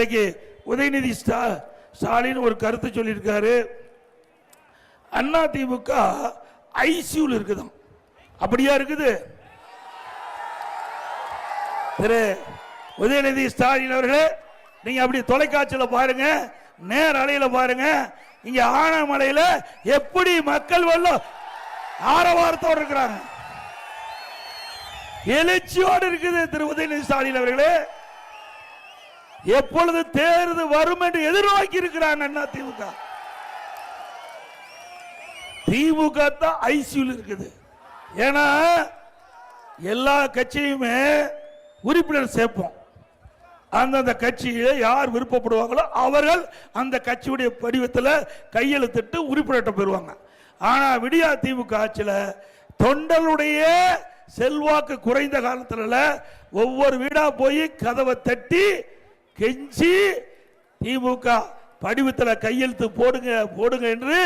இன்றைக்கு உதயநிதி ஸ்டா ஸ்டாலின் ஒரு கருத்து சொல்லியிருக்காரு. அண்ணா திமுக ஐசியூல இருக்குதாம். அப்படியா இருக்குது? திரு உதயநிதி ஸ்டாலின் அவர்களே நீங்க அப்படி தொலைக்காட்சியில பாருங்க நேர் அலையில பாருங்க இங்க ஆனமலையில எப்படி மக்கள் வெள்ளம் ஆரவாரத்தோடு இருக்கிறாங்க. எழுச்சியோடு இருக்குது திரு உதயநிதி ஸ்டாலின் அவர்களே. எப்பொழுது தேர்தல் வரும் என்று எதிர்நோக்கி இருக்கிறாங்க அண்ணா திமுக. திமுக தான் ஐசியூல் இருக்குது. ஏன்னா எல்லா கட்சியுமே உறுப்பினர் சேர்ப்போம். அந்தந்த கட்சியில யார் விருப்பப்படுவாங்களோ அவர்கள் அந்த கட்சியுடைய படிவத்தில் கையெழுத்திட்டு உறுப்பினர்கிட்ட பெறுவாங்க ஆனால் விடியா திமுக ஆட்சியில் தொண்டலுடைய செல்வாக்கு குறைந்த காலத்தில் ஒவ்வொரு வீடாக போய் கதவை தட்டி கெஞ்சி திமுக படிவத்தில் கையெழுத்து போடுங்க போடுங்க என்று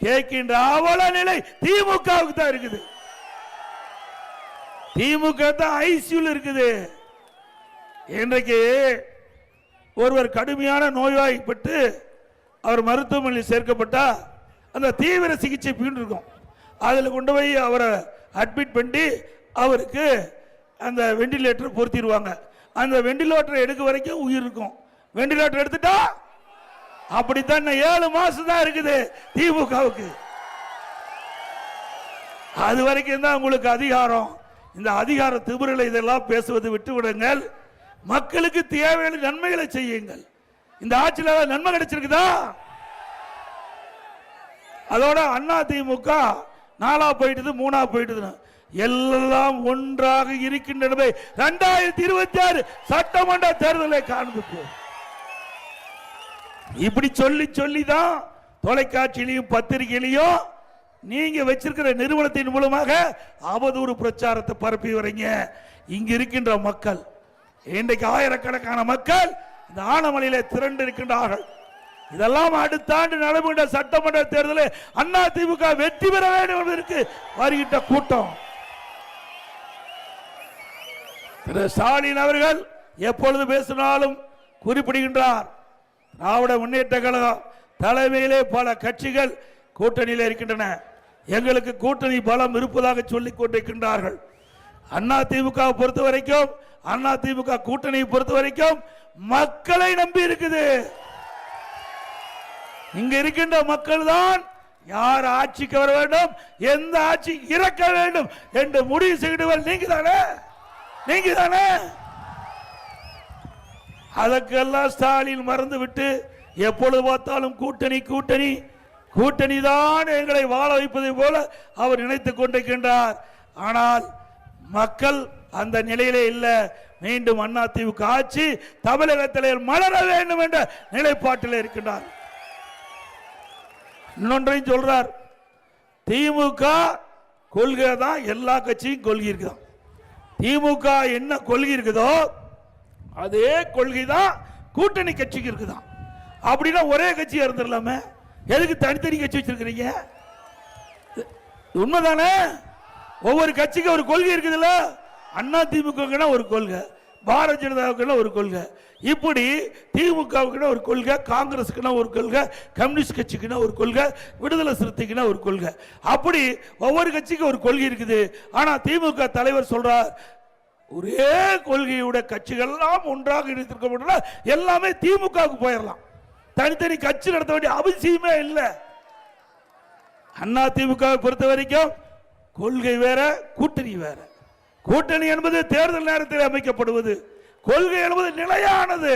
கேட்கின்ற அவல நிலை திமுகவுக்கு தான் இருக்குது. திமுக தான் ஐசியூல இருக்குது. இன்றைக்கு ஒருவர் கடுமையான நோய்வாய்ப்பட்டு அவர் மருத்துவமனையில் சேர்க்கப்பட்டா அந்த தீவிர சிகிச்சை பிரிவு இருக்கும் அதில் கொண்டு போய் அவரை அட்மிட் பண்ணி அவருக்கு அந்த வெண்டிலேட்டர் பொருத்திடுவாங்க. அந்த வெண்டிலேட்டர் எடுக்க வரைக்கும் உயிர் இருக்கும். வெண்டிலேட்டர் எடுத்துட்டா? அப்படித்தான் ஏழு மாசம் தான் இருக்குது திமுகவுக்கு. அது வரைக்கும் தான் உங்களுக்கு அதிகாரம். இந்த அதிகார திமிரலை இதெல்லாம் பேசுவது விட்டு விடுங்கள். மக்களுக்கு தேவையான நன்மைகளை செய்யுங்கள். இந்த ஆட்சியில் நன்மை கிடைச்சிருக்குதா? அதோட அண்ணா திமுக நாலா போயிட்டது மூணா போயிட்டது எல்லாம் ஒன்றாக இருக்கின்றனவே. இரண்டாயிரத்தி இருபத்தி ஆறு சட்டமன்ற தேர்தலை காண்பிப்போம். இப்படி சொல்லி சொல்லி தான் தொலைக்காட்சியிலையும் பத்திரிகையிலையும் நீங்க வச்சிருக்கிற நிறுவனத்தின் மூலமாக அவதூறு பிரச்சாரத்தை பரப்பி வரீங்க. இங்க இருக்கின்ற மக்கள் இன்றைக்கு ஆயிரக்கணக்கான மக்கள் இந்த ஆனமலையில திரண்டு இருக்கின்றார்கள். இதெல்லாம் அடுத்த ஆண்டு நடைபெற்ற சட்டமன்ற தேர்தலில் அண்ணா திமுக வெற்றி பெற வேண்டும் என்பதற்கு வருகின்ற கூட்டம். திரு ஸ்டாலின் அவர்கள் எப்பொழுது பேசினாலும் குறிப்பிடுகின்றார். திராவிட முன்னேற்ற கழகம் தலைமையிலே பல கட்சிகள் கூட்டணியில் இருக்கின்றன. எங்களுக்கு கூட்டணி பலம் இருப்பதாக சொல்லிக் கொண்டிருக்கின்றார்கள். அண்ணா திமுக பொறுத்த வரைக்கும் அண்ணா திமுக கூட்டணியை பொறுத்த வரைக்கும் மக்களை நம்பி இருக்குது. இங்க இருக்கின்ற மக்கள் தான் யார் ஆட்சிக்கு வர வேண்டும் எந்த ஆட்சி இறக்க வேண்டும் என்று முடிவு செய்கிறவர் நீங்க தானே நீங்க தானே அதற்கெல்லாம் ஸ்டாலின் மறந்து விட்டு எப்பொழுது பார்த்தாலும் கூட்டணி கூட்டணி கூட்டணி தான் எங்களை வாழ வைப்பதை போல அவர் நினைத்துக் கொண்டிருக்கின்றார். ஆனால் மக்கள் அந்த நிலையிலே இல்லை. மீண்டும் அண்ணா திமுக ஆட்சி தமிழகத்தில் மலர வேண்டும் என்ற நிலைப்பாட்டில் இருக்கின்றார். இன்னொன்றையும் சொல்றார் திமுக கொள்கை தான் எல்லா கட்சியும் கொள்கை இருக்குதான் திமுக என்ன கொள்கை இருக்குதோ அதே கொள்கை தான் கூட்டணி கட்சிக்கு இருக்குதான் அப்படின்னா ஒரே கட்சியாக இருந்துடலாமே. எதுக்கு தனித்தனி கட்சி வச்சிருக்கிறீங்க? உண்மைதானே? ஒவ்வொரு கட்சிக்கு ஒரு கொள்கை இருக்குதுல்ல? அண்ணா திமுகங்கன்னா ஒரு கொள்கை. பாரதிய ஜனதாவுக்குன்னா ஒரு கொள்கை. இப்படி திமுகவுக்குன்னா ஒரு கொள்கை காங்கிரஸுக்குன்னா ஒரு கொள்கை கம்யூனிஸ்ட் கட்சிக்குன்னா ஒரு கொள்கை விடுதலை சிறுத்தைக்குன்னா ஒரு கொள்கை. அப்படி ஒவ்வொரு கட்சிக்கும் ஒரு கொள்கை இருக்குது. ஆனால் திமுக தலைவர் சொல்கிறார் ஒரே கொள்கையோட கட்சிகள்லாம் ஒன்றாக இணைத்திருக்க முடியல எல்லாமே திமுகவுக்கு போயிடலாம். தனித்தனி கட்சி நடத்த வேண்டிய அவசியமே இல்லை. அண்ணா திமுகவை பொறுத்த வரைக்கும் கொள்கை வேற கூட்டணி வேற. கூட்டணி என்பது தேர்தல் நேரத்தில் அமைக்கப்படுவது. கொள்கை என்பது நிலையானது.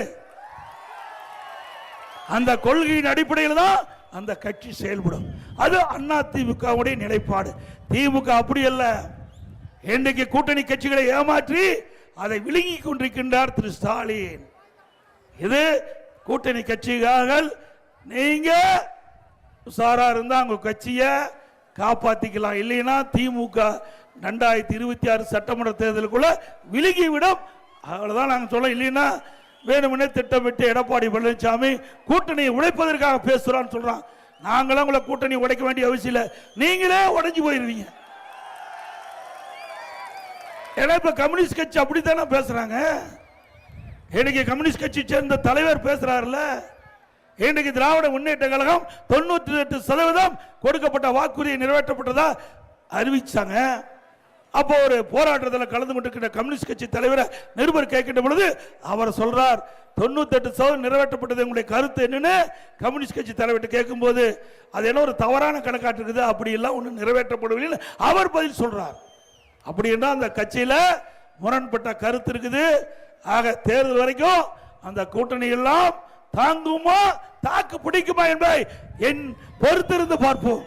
அந்த கொள்கையின் அடிப்படையில் தான் அந்த கட்சி செயல்படும். அது அண்ணா திமுகவுடைய நிலைப்பாடு. திமுக அப்படி அல்ல. இன்றைக்கு கூட்டணி கட்சிகளை ஏமாற்றி அதை விழுங்கி கொண்டிருக்கின்றார் திரு ஸ்டாலின். இது கூட்டணி கட்சிகள் நீங்க உஷாரா இருந்தா உங்க கட்சியை காப்பாற்றிக்கலாம் இல்லைன்னா திமுக ரெண்டாயிரத்தி இருபத்தி ஆறு சட்டமன்ற தேர்தலுக்குள்ள விலகி விடும் நாங்கள் சொல்ல இல்லைன்னா வேணுமெனே திட்டமிட்டு எடப்பாடி பழனிசாமி கூட்டணியை உடைப்பதற்காக பேசுகிறான்னு சொல்கிறான் நாங்களாம் உங்களை கூட்டணி உடைக்க வேண்டிய அவசியம் இல்லை. நீங்களே உடைஞ்சு போயிருவீங்க. ஏன்னா இப்போ கம்யூனிஸ்ட் கட்சி அப்படித்தானே பேசுகிறாங்க இன்னைக்கு கம்யூனிஸ்ட் கட்சி சேர்ந்த தலைவர் பேசுகிறாருல்ல இன்றைக்கு திராவிட முன்னேற்ற கழகம் தொண்ணூற்றி எட்டு சதவீதம் கொடுக்கப்பட்ட வாக்குறுதி நிறைவேற்றப்பட்டதா அறிவிச்சாங்க. அப்போ ஒரு போராட்டத்தில் கலந்து கொண்டிருக்கிற கம்யூனிஸ்ட் கட்சி தலைவரை நிருபர் கேட்கின்ற பொழுது அவர் சொல்றார் தொண்ணூத்தெட்டு சதவீதம் நிறைவேற்றப்பட்டது. உங்களுடைய கருத்து என்னன்னு கம்யூனிஸ்ட் கட்சி தலைவர்கிட்ட கேட்கும்போது அது என்ன ஒரு தவறான கணக்காட்டு இருக்குது? அப்படி எல்லாம் ஒன்றும் நிறைவேற்றப்படவில்லை. அவர் பதில் சொல்றார். அப்படி என்றால் அந்த கட்சியில் முரண்பட்ட கருத்து இருக்குது. ஆக தேர்தல் வரைக்கும் அந்த கூட்டணி எல்லாம் தாங்குமா தாக்கு பிடிக்குமா என்பதை என் பொறுத்திருந்து பார்ப்போம்.